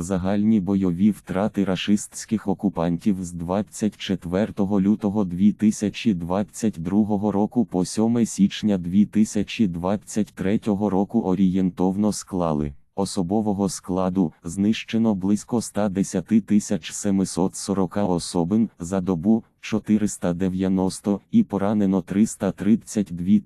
Загальні бойові втрати рашистських окупантів з 24 лютого 2022 року по 7 січня 2023 року орієнтовно склали. Особового складу знищено близько 110 740 особин за добу 490 і поранено 332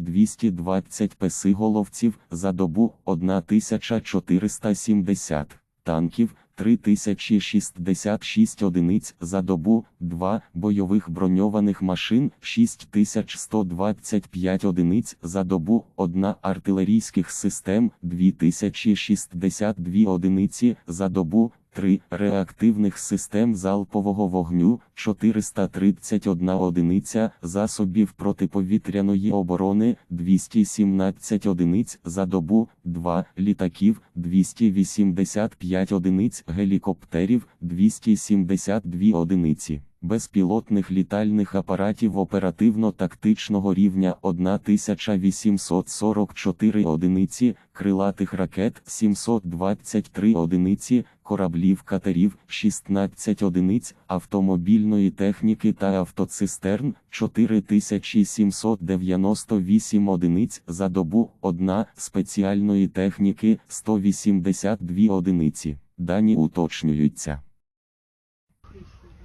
220 песиголовців за добу 1470 танків 3066 одиниць за добу, 2 бойових броньованих машин 6125 одиниць за добу, 1 артилерійських систем 2062 одиниці за добу, 3 реактивних систем залпового вогню 431 одиниця засобів протиповітряної оборони 217 одиниць за добу, 2 літаків 285 одиниць гелікоптерів 272 одиниці. Безпілотних літальних апаратів оперативно-тактичного рівня 1844 одиниці, крилатих ракет 723 одиниці, кораблів катерів 16 одиниць, автомобільної техніки та автоцистерн 4798 одиниць за добу, 1 спеціальної техніки 182 одиниці. Дані уточнюються.